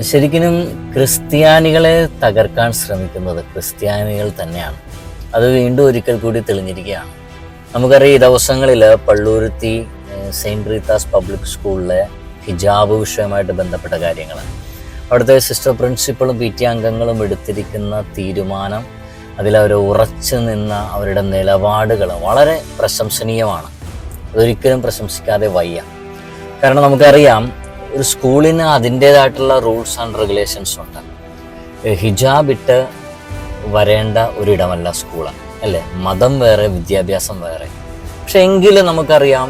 ശരിക്കും ക്രിസ്ത്യാനികളെ തകർക്കാൻ ശ്രമിക്കുന്നത് ക്രിസ്ത്യാനികൾ തന്നെയാണ്. അത് വീണ്ടും ഒരിക്കൽ കൂടി തെളിഞ്ഞിരിക്കുകയാണ്. നമുക്കറിയാം ഈ ദിവസങ്ങളിൽ പള്ളൂരുത്തി സെയിന്റ് റീത്താസ് പബ്ലിക് സ്കൂളിലെ ഹിജാബ് വിഷയമായിട്ട് ബന്ധപ്പെട്ട കാര്യങ്ങൾ അവിടുത്തെ സിസ്റ്റർ പ്രിൻസിപ്പളും പി ടി അംഗങ്ങളും എടുത്തിരിക്കുന്ന തീരുമാനം അതിലവർ ഉറച്ചു നിന്ന അവരുടെ നിലപാടുകൾ വളരെ പ്രശംസനീയമാണ്. അതൊരിക്കലും പ്രശംസിക്കാതെ വയ്യ. കാരണം നമുക്കറിയാം ഒരു സ്കൂളിന് അതിന്റേതായിട്ടുള്ള റൂൾസ് ആൻഡ് റെഗുലേഷൻസ് ഉണ്ട്. ഹിജാബ് ഇട്ട് വരേണ്ട ഒരിടമല്ല സ്കൂൾ അല്ലേ? മതം വേറെ വിദ്യാഭ്യാസം വേറെ. പക്ഷെ എങ്കിലും നമുക്കറിയാം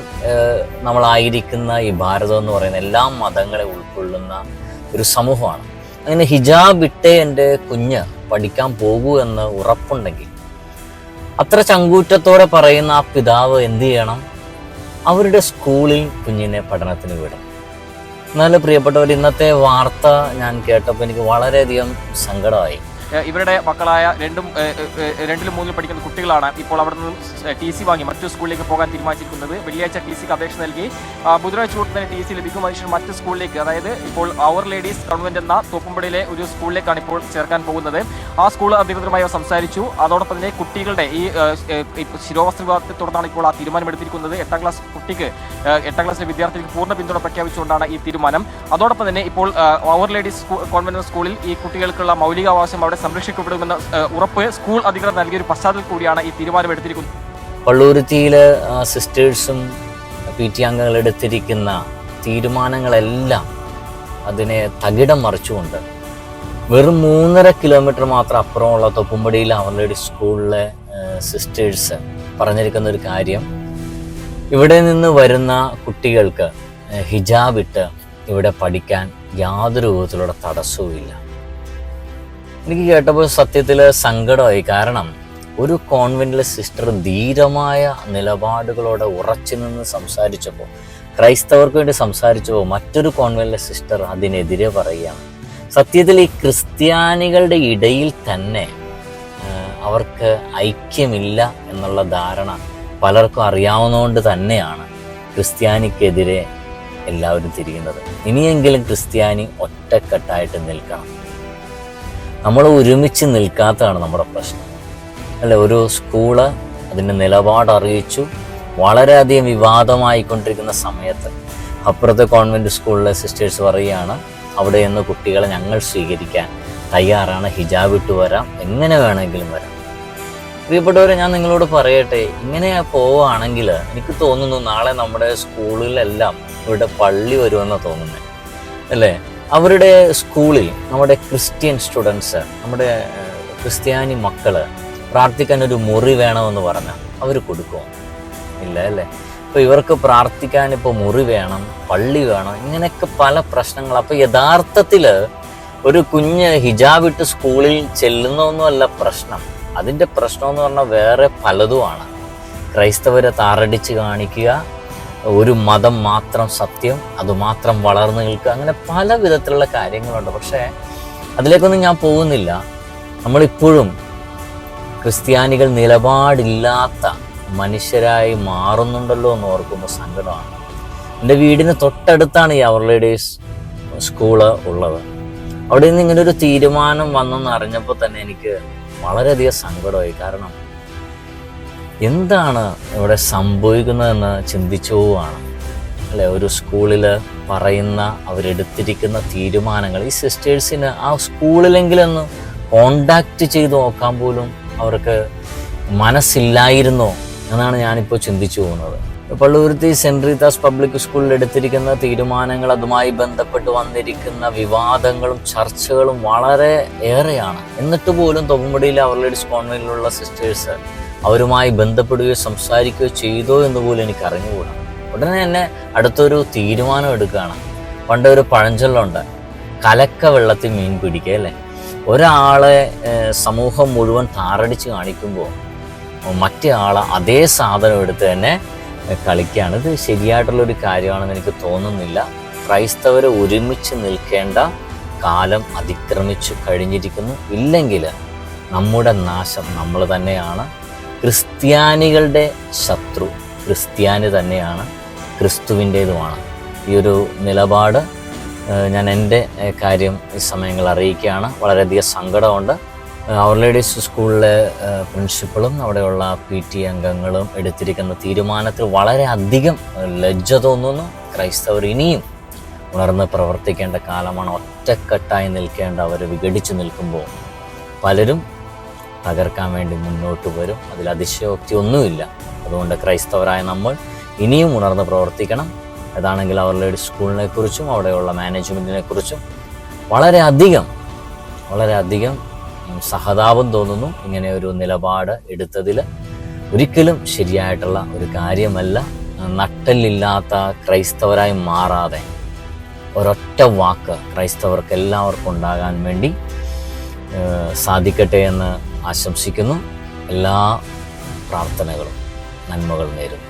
നമ്മളായിരിക്കുന്ന ഈ ഭാരതം എന്ന് പറയുന്ന എല്ലാ മതങ്ങളെ ഉൾക്കൊള്ളുന്ന ഒരു സമൂഹമാണ്. അങ്ങനെ ഹിജാബ് ഇട്ടേ എന്റെ കുഞ്ഞ് പഠിക്കാൻ പോകൂ എന്ന് ഉറപ്പുണ്ടെങ്കിൽ അത്ര ചങ്കൂറ്റത്തോടെ പറയുന്ന ആ പിതാവ് എന്ത് ചെയ്യണം? അവരുടെ സ്കൂളിൽ കുഞ്ഞിനെ പഠനത്തിന് വിടും. എന്നാൽ പ്രിയപ്പെട്ടവർ ഇന്നത്തെ വാർത്ത ഞാൻ കേട്ടപ്പോൾ എനിക്ക് വളരെയധികം സങ്കടമായി. ഇവരുടെ മക്കളായ രണ്ടും രണ്ടിലും മൂന്നിലും പഠിക്കുന്ന കുട്ടികളാണ് ഇപ്പോൾ അവിടെ നിന്നും ടി സി വാങ്ങി മറ്റു സ്കൂളിലേക്ക് പോകാൻ തീരുമാനിച്ചിരിക്കുന്നത്. വെള്ളിയാഴ്ച ടി സിക്ക് അപേക്ഷ നൽകി. ബുധനാഴ്ച തൊട്ട് തന്നെ ടി സി ലഭിക്കും. അതിനുശേഷം മറ്റ് സ്കൂളിലേക്ക് അതായത് ഇപ്പോൾ അവർ ലേഡീസ് ഗവൺമെന്റ് എന്ന തോപ്പുംപടിയിലെ ഒരു സ്കൂളിലേക്കാണ് ഇപ്പോൾ ചേർക്കാൻ പോകുന്നത്. ആ സ്കൂൾ അധികൃതരുമായി സംസാരിച്ചു. അതോടൊപ്പം തന്നെ കുട്ടികളുടെ ഈ ശിരോവസ്ത്ര വിഭാഗത്തെ തുടർന്നാണ് ഇപ്പോൾ ആ തീരുമാനമെടുത്തിരിക്കുന്നത്. എട്ടാം ക്ലാസ് കുട്ടിക്ക് എട്ടാം ക്ലാസ്സിലെ വിദ്യാർത്ഥിക്ക് പൂർണ പിന്തുണ പ്രഖ്യാപിച്ചുകൊണ്ടാണ് ഈ തീരുമാനം. അതോടൊപ്പം തന്നെ ഇപ്പോൾ അവർ ലേഡീസ് കോൺവെന്റ് സ്കൂളിൽ ഈ കുട്ടികൾക്കുള്ള മൗലികാവകാശം അവിടെ സംരക്ഷിക്കപ്പെടുമെന്ന ഉറപ്പ് സ്കൂൾ അധികൃതർ നൽകിയ ഒരു പശ്ചാത്തലത്തിൽ കൂടിയാണ് ഈ തീരുമാനമെടുത്തിരിക്കുന്നത്. പള്ളൂരുത്തിയിലെ സിസ്റ്റേഴ്സും പി ടി അംഗങ്ങൾ എടുത്തിരിക്കുന്ന തീരുമാനങ്ങളെല്ലാം അതിനെ തകിടം മറിച്ചുകൊണ്ട് വെറും മൂന്നര കിലോമീറ്റർ മാത്രം അപ്പുറമുള്ള തൊപ്പുംപടിയിൽ അവരുടെ സ്കൂളിലെ സിസ്റ്റേഴ്സ് പറഞ്ഞിരിക്കുന്ന ഒരു കാര്യം. ഇവിടെ നിന്ന് വരുന്ന കുട്ടികൾക്ക് ഹിജാബ് ഇട്ട് ഇവിടെ പഠിക്കാൻ യാതൊരു വിധത്തിലുള്ള തടസ്സവും ഇല്ല എനിക്ക് കേട്ടപ്പോൾ സത്യത്തിൽ സങ്കടമായി. കാരണം ഒരു കോൺവെന്റിലെ സിസ്റ്റർ ധീരമായ നിലപാടുകളോടെ ഉറച്ചു നിന്ന് സംസാരിച്ചപ്പോൾ ക്രൈസ്തവർക്ക് വേണ്ടി സംസാരിച്ചപ്പോൾ മറ്റൊരു കോൺവെന്റിലെ സിസ്റ്റർ അതിനെതിരെ പറയുകയാണ്. സത്യത്തിൽ ഈ ക്രിസ്ത്യാനികളുടെ ഇടയിൽ തന്നെ അവർക്ക് ഐക്യമില്ല എന്നുള്ള ധാരണ പലർക്കും അറിയാവുന്നതുകൊണ്ട് തന്നെയാണ് ക്രിസ്ത്യാനിക്കെതിരെ എല്ലാവരും തിരിയുന്നത്. ഇനിയെങ്കിലും ക്രിസ്ത്യാനി ഒറ്റക്കെട്ടായിട്ട് നിൽക്കണം. നമ്മൾ ഒരുമിച്ച് നിൽക്കാത്തതാണ് നമ്മുടെ പ്രശ്നം. അല്ലെ? ഒരു സ്കൂൾ അതിന്റെ നിലപാട് അറിയിച്ചു. വളരെയധികം വിവാദമായിക്കൊണ്ടിരിക്കുന്ന സമയത്ത് അപ്പുറത്തെ കോൺവെന്റ് സ്കൂളിലെ സിസ്റ്റേഴ്സ് പറയുകയാണ് അവിടെ നിന്ന് കുട്ടികളെ ഞങ്ങൾ സ്വീകരിക്കാൻ തയ്യാറാണ്. ഹിജാബ് ഇട്ട് വരാം. എങ്ങനെ വേണമെങ്കിലും വരാം. പ്രിയപ്പെട്ടവരെ ഞാൻ നിങ്ങളോട് പറയട്ടെ ഇങ്ങനെ പോവുകയാണെങ്കിൽ എനിക്ക് തോന്നുന്നു നാളെ നമ്മുടെ സ്കൂളിലെല്ലാം ഇവിടെ പള്ളി വരുമെന്ന് തോന്നുന്നത്. അല്ലേ? അവരുടെ സ്കൂളിൽ നമ്മുടെ ക്രിസ്ത്യൻ സ്റ്റുഡൻസ് നമ്മുടെ ക്രിസ്ത്യാനി മക്കൾ പ്രാർത്ഥിക്കാൻ ഒരു മുറി വേണമെന്ന് പറഞ്ഞാൽ അവർ കൊടുക്കും. ഇല്ല അല്ലേ? ഇപ്പൊ ഇവർക്ക് പ്രാർത്ഥിക്കാൻ ഇപ്പോൾ മുറി വേണം പള്ളി വേണം ഇങ്ങനെയൊക്കെ പല പ്രശ്നങ്ങൾ അപ്പൊ യഥാർത്ഥത്തിൽ ഒരു കുഞ്ഞ് ഹിജാബ് ഇട്ട് സ്കൂളിൽ ചെല്ലുന്നൊന്നുമല്ല പ്രശ്നം. അതിന്റെ പ്രശ്നം എന്ന് പറഞ്ഞാൽ വേറെ പലതുമാണ്. ക്രൈസ്തവരെ താറടിച്ച് കാണിക്കുക ഒരു മതം മാത്രം സത്യം അതുമാത്രം വളർന്നു നിൽക്കുക അങ്ങനെ പല വിധത്തിലുള്ള കാര്യങ്ങളുണ്ട്. പക്ഷേ അതിലേക്കൊന്നും ഞാൻ പോകുന്നില്ല. നമ്മളിപ്പോഴും ക്രിസ്ത്യാനികൾ നിലപാടില്ലാത്ത മനുഷ്യരായി മാറുന്നുണ്ടല്ലോ എന്ന് ഓർക്കുമ്പോൾ സങ്കടമാണ്. എന്റെ വീടിന് തൊട്ടടുത്താണ് ഈ അവർ ലേഡീസ് സ്കൂൾ ഉള്ളത്. അവിടെ നിന്ന് ഇങ്ങനെ ഒരു തീരുമാനം വന്നെന്ന് അറിഞ്ഞപ്പോൾ തന്നെ എനിക്ക് വളരെയധികം സങ്കടമായി. കാരണം എന്താണ് ഇവിടെ സംഭവിക്കുന്നതെന്ന് ചിന്തിച്ചു പോവാണ്. അല്ലെ? ഒരു സ്കൂളിൽ പറയുന്ന അവരെടുത്തിരിക്കുന്ന തീരുമാനങ്ങൾ ഈ സിസ്റ്റേഴ്സിന് ആ സ്കൂളിലെങ്കിലൊന്ന് കോണ്ടാക്റ്റ് ചെയ്ത് നോക്കാൻ പോലും അവർക്ക് മനസ്സില്ലായിരുന്നോ എന്നാണ് ഞാനിപ്പോൾ ചിന്തിച്ചു പോകുന്നത്. പള്ളൂരുത്തി സെന്റ് റീതാസ് പബ്ലിക് സ്കൂളിൽ എടുത്തിരിക്കുന്ന തീരുമാനങ്ങൾ അതുമായി ബന്ധപ്പെട്ട് വന്നിരിക്കുന്ന വിവാദങ്ങളും ചർച്ചകളും വളരെ ഏറെയാണ്. എന്നിട്ട് പോലും തൊപ്പുംപടിയിലെ അവർ ലേഡീസ് കോൺവെന്റിലുള്ള സിസ്റ്റേഴ്സ് അവരുമായി ബന്ധപ്പെടുകയോ സംസാരിക്കുകയോ ചെയ്തോ എന്ന് പോലും എനിക്ക് അറിഞ്ഞുകൂടാ. ഉടനെ തന്നെ അടുത്തൊരു തീരുമാനം എടുക്കുകയാണ്. പണ്ട് ഒരു പഴഞ്ചൊല്ലുണ്ട് കലക്ക വെള്ളത്തിൽ മീൻ പിടിക്കുക അല്ലേ? ഒരാളെ സമൂഹം മുഴുവൻ താറടിച്ച് കാണിക്കുമ്പോൾ മറ്റേ ആളെ അതേ സാധനം എടുത്ത് തന്നെ കളിക്കുകയാണ്. ഇത് ശരിയായിട്ടുള്ളൊരു കാര്യമാണെന്ന് എനിക്ക് തോന്നുന്നില്ല. ക്രൈസ്തവരെ ഒരുമിച്ച് നിൽക്കേണ്ട കാലം അതിക്രമിച്ചു കഴിഞ്ഞിരിക്കുന്നു. ഇല്ലെങ്കിൽ നമ്മുടെ നാശം നമ്മൾ തന്നെയാണ്. ക്രിസ്ത്യാനികളുടെ ശത്രു ക്രിസ്ത്യാനി തന്നെയാണ് ക്രിസ്തുവിന്റേതുമാണ്. ഈ ഒരു നിലപാട് ഞാൻ എന്റെ കാര്യം ഈ സമയങ്ങൾ അറിയിക്കുകയാണ്. വളരെയധികം സങ്കടമുണ്ട്. അവർ ലേഡീസ് സ്കൂളിലെ പ്രിൻസിപ്പളും അവിടെയുള്ള പി ടി അംഗങ്ങളും എടുത്തിരിക്കുന്ന തീരുമാനത്തിൽ വളരെ അധികം ലജ്ജ തോന്നുന്നു. ക്രൈസ്തവർ ഇനിയും ഉണർന്ന് പ്രവർത്തിക്കേണ്ട കാലമാണ്. ഒറ്റക്കെട്ടായി നിൽക്കേണ്ട അവർ വിഘടിച്ചു നിൽക്കുമ്പോൾ പലരും തകർക്കാൻ വേണ്ടി മുന്നോട്ട് വരും. അതിൽ അതിശയോക്തി ഒന്നുമില്ല. അതുകൊണ്ട് ക്രൈസ്തവരായ നമ്മൾ ഇനിയും ഉണർന്ന് പ്രവർത്തിക്കണം. അതാണെങ്കിൽ അവർ ഒരു സ്കൂളിനെ കുറിച്ചും അവിടെയുള്ള മാനേജ്മെന്റിനെ കുറിച്ചും വളരെയധികം വളരെയധികം സഹതാപം തോന്നുന്നു. ഇങ്ങനെ ഒരു നിലപാട് എടുത്തതിൽ ഒരിക്കലും ശരിയായിട്ടുള്ള ഒരു കാര്യമല്ല. നട്ടലില്ലാത്ത ക്രൈസ്തവരായി മാറാതെ ഒരൊറ്റ വാക്ക് ക്രൈസ്തവർക്ക് എല്ലാവർക്കും ഉണ്ടാകാൻ വേണ്ടി സാധിക്കട്ടെ എന്ന് ആശംസിക്കുന്നു. എല്ലാ പ്രാർത്ഥനകളും നന്മകൾ നേരുന്നു.